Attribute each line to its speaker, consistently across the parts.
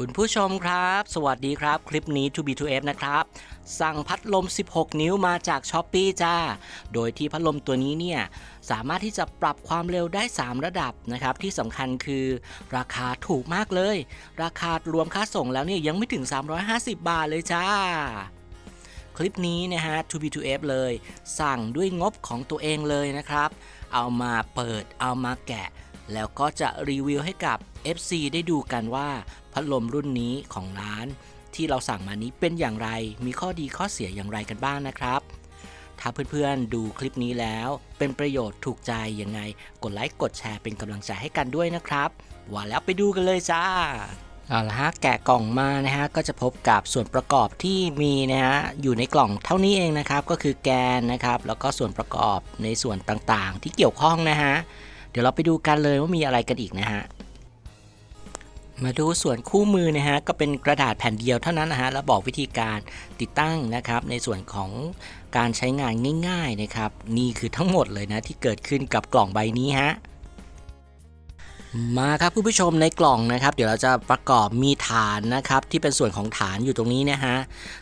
Speaker 1: คุณผู้ชมครับ สวัสดีครับ คลิปนี้ To B2F นะครับ สั่งพัดลม 16 นิ้วมาจาก s h อ p e e จ้า โดยที่พัดลมตัวนี้เนี่ย สามารถที่จะปรับความเร็วได้ 3 ระดับนะครับ ที่สำคัญคือราคาถูกมากเลย ราคารวมค่าส่งแล้วเนี่ย ยังไม่ถึง 350 บาทเลยจ้า คลิปนี้นะฮะ To B2F เลย สั่งด้วยงบของตัวเองเลยนะครับ เอามาเปิด เอามาแกะ แล้วก็จะรีวิวให้กับ FC ได้ดูกันว่าพัดลมรุ่นนี้ของร้าน ที่เราสั่งมานี้เป็นอย่างไร มีข้อดีข้อเสียอย่างไรกันบ้างนะครับ ถ้าเพื่อนๆดูคลิปนี้แล้ว เป็นประโยชน์ถูกใจยังไง กดไลค์กดแชร์เป็นกำลังใจให้กันด้วยนะครับ ว่าแล้วไปดูกันเลยจ้าเอาละฮะแกะกล่องมานะฮะก็จะพบกับส่วนประกอบที่มีนะฮะอยู่ในกล่องเท่านี้เองนะครับ ก็คือแกนนะครับ แล้วก็ส่วนประกอบในส่วนต่างๆ ที่เกี่ยวข้องนะฮะ เดี๋ยวเราไปดูกันเลยว่ามีอะไรกันอีกนะฮะมาดูส่วนคู่มือนะฮะก็เป็นกระดาษแผ่นเดียวเท่านั้นนะฮะแล้วบอกวิธีการติดตั้งนะครับ ในส่วนของการใช้งานง่าย ๆนะครับ นี่คือทั้งหมดเลยนะที่เกิดขึ้นกับกล่องใบนี้ฮะมาครับคุณผู้ชมในกล่องนะครับ เดี๋ยวเราจะประกอบมีฐานนะครับ ที่เป็นส่วนของฐานอยู่ตรงนี้นะฮะ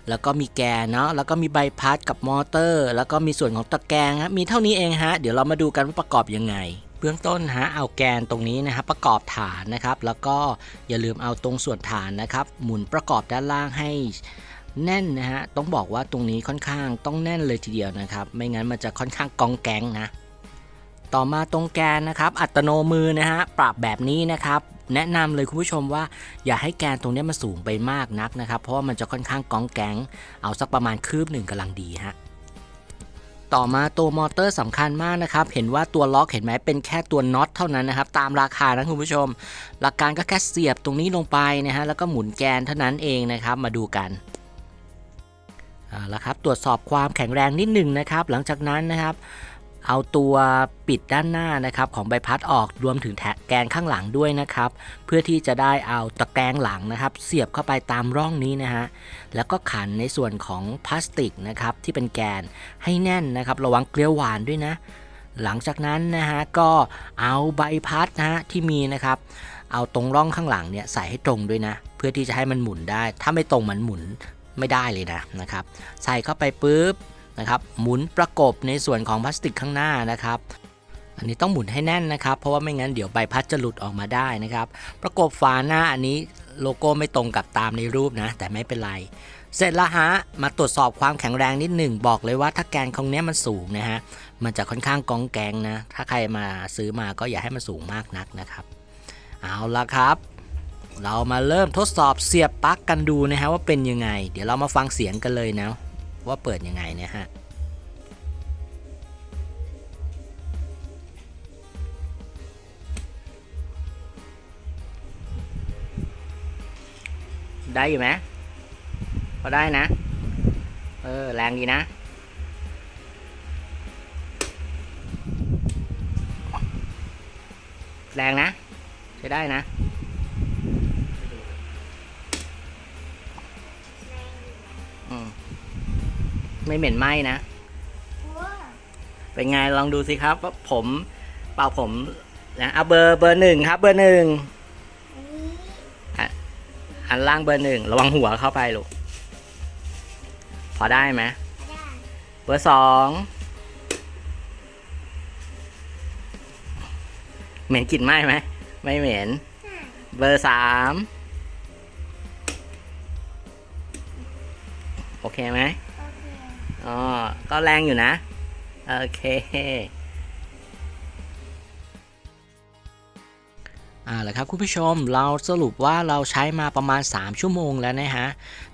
Speaker 1: แล้วก็มีแกนเนาะแล้วก็มีใบพัดกับมอเตอร์ แล้วก็มีส่วนของตะแกรงฮะมีเท่านี้เองฮะเดี๋ยวเรามาดูกันว่าประกอบยังไง เบื้องต้นฮะเอาแกนตรงนี้นะฮะประกอบฐานนะครับ แล้วก็อย่าลืมเอาตรงส่วนฐานนะครับ หมุนประกอบด้านล่างให้แน่นนะฮะต้องบอกว่าตรงนี้ค่อนข้างต้องแน่นเลยทีเดียวนะครับ ไม่งั้นมันจะค่อนข้างกองแกงนะต่อมาตรงแกนนะครับ อัตโนมือนะฮะปรับแบบนี้นะครับ แนะนำเลยคุณผู้ชมว่าอย่าให้แกนตรงนี้มันสูงไปมากนักนะครับ เพราะว่ามันจะค่อนข้างกองแกงเอาสักประมาณคืบหนึ่งกำลังดีฮะ ต่อมาตัวมอเตอร์สำคัญมากนะครับ เห็นว่าตัวล็อกเห็นไหมเป็นแค่ตัวน็อตเท่านั้นนะครับ ตามราคานะคุณผู้ชม หลักการก็แค่เสียบตรงนี้ลงไปนะฮะแล้วก็หมุนแกนเท่านั้นเองนะครับ มาดูกันเอาละครับตรวจสอบความแข็งแรงนิดหนึ่งนะครับ หลังจากนั้นนะครับ เอาตัวปิดด้านหน้านะครับของใบพัดออกรวมถึงแแกนข้างหลังด้วยนะครับ เพื่อที่จะได้เอาตะแกรงหลังนะครับ เสียบเข้าไปตามร่องนี้นะฮะแล้วก็ขันในส่วนของพลาสติกนะครับที่เป็นแกนให้แน่นนะครับ ระวังเกลียวหวานด้วยนะ หลังจากนั้นนะฮะก็เอาใบพัดนะฮะที่มีนะครับ เอาตรงร่องข้างหลังเนี่ยใส่ให้ตรงด้วยนะ เพื่อที่จะให้มันหมุนได้ ถ้าไม่ตรงมันหมุนไม่ได้เลยนะนะครับ ใส่เข้าไปปุ๊บ นะครับหมุนประกบในส่วนของพลาสติกข้างหน้านะครับ อันนี้ต้องหมุนให้แน่นนะครับ เพราะว่าไม่งั้นเดี๋ยวใบพัดจะหลุดออกมาได้นะครับ ประกบฝาหน้าอันนี้โลโก้ไม่ตรงกับตามในรูปนะ แต่ไม่เป็นไร เสร็จแล้วฮะมาตรวจสอบความแข็งแรงนิดหนึ่งบอกเลยว่าถ้าแกนของเนี้ยมันสูงนะฮะมันจะค่อนข้างกองแกงนะ ถ้าใครมาซื้อมาก็อย่าให้มันสูงมากนักนะครับ เอาละครับเรามาเริ่มทดสอบเสียบปลั๊กกันดูนะฮะว่าเป็นยังไง เดี๋ยวเรามาฟังเสียงกันเลยนะ ว่าเปิดยังไงเนี่ยฮะได้อยู่ไหมพอได้นะ เออ แรงดีนะ แรงนะ ใช้ได้นะ ไม่เหม็นไหม้นะ เป็นไงลองดูสิครับว่าผมเป่าผมนะเอาเบอร์เบอร์หนึ่งครับ เบอร์หนึ่งอะอันล่างเบอร์หนึ่งระวังหัวเข้าไปลูกพอได้ไหมเบอร์สองเหม็นกลิ่นไหม้ไหมไม่เหม็น เบอร์สามโอเคไหม อ๋อ ก็แรงอยู่นะ โอเคอ่าแหละครับคุณผู้ชมเราสรุปว่าเราใช้มาประมาณ 3 ชั่วโมงแล้วนะฮะ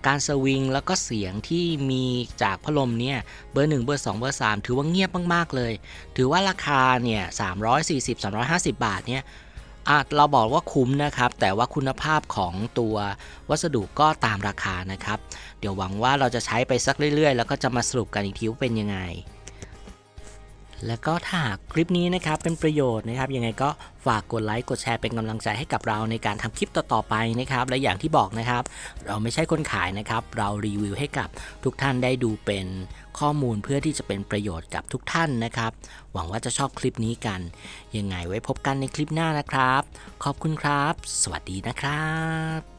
Speaker 1: การสวิงแล้วก็เสียงที่มีจากพัดลมเนี่ยเบอร์ 1 เบอร์ 2 เบอร์ 3 ถือว่าเงียบมาก ๆ เลย ถือว่าราคาเนี่ย340 350 บาทเนี่ย เราบอกว่าคุ้มนะครับ แต่ว่าคุณภาพของตัววัสดุก็ตามราคานะครับ เดี๋ยวหวังว่าเราจะใช้ไปสักเรื่อยๆ แล้วก็จะมาสรุปกันอีกทีว่าเป็นยังไง แล้วก็ถ้าหากคลิปนี้นะครับเป็นประโยชน์นะครับยังไงก็ฝากกดไลค์กดแชร์เป็นกำลังใจให้กับเราในการทำคลิปต่อๆไปนะครับ และอย่างที่บอกนะครับ เราไม่ใช่คนขายนะครับ เรารีวิวให้กับทุกท่านได้ดูเป็นข้อมูลเพื่อที่จะเป็นประโยชน์กับทุกท่านนะครับ หวังว่าจะชอบคลิปนี้กันยังไงไว้พบกันในคลิปหน้านะครับ ขอบคุณครับ สวัสดีนะครับ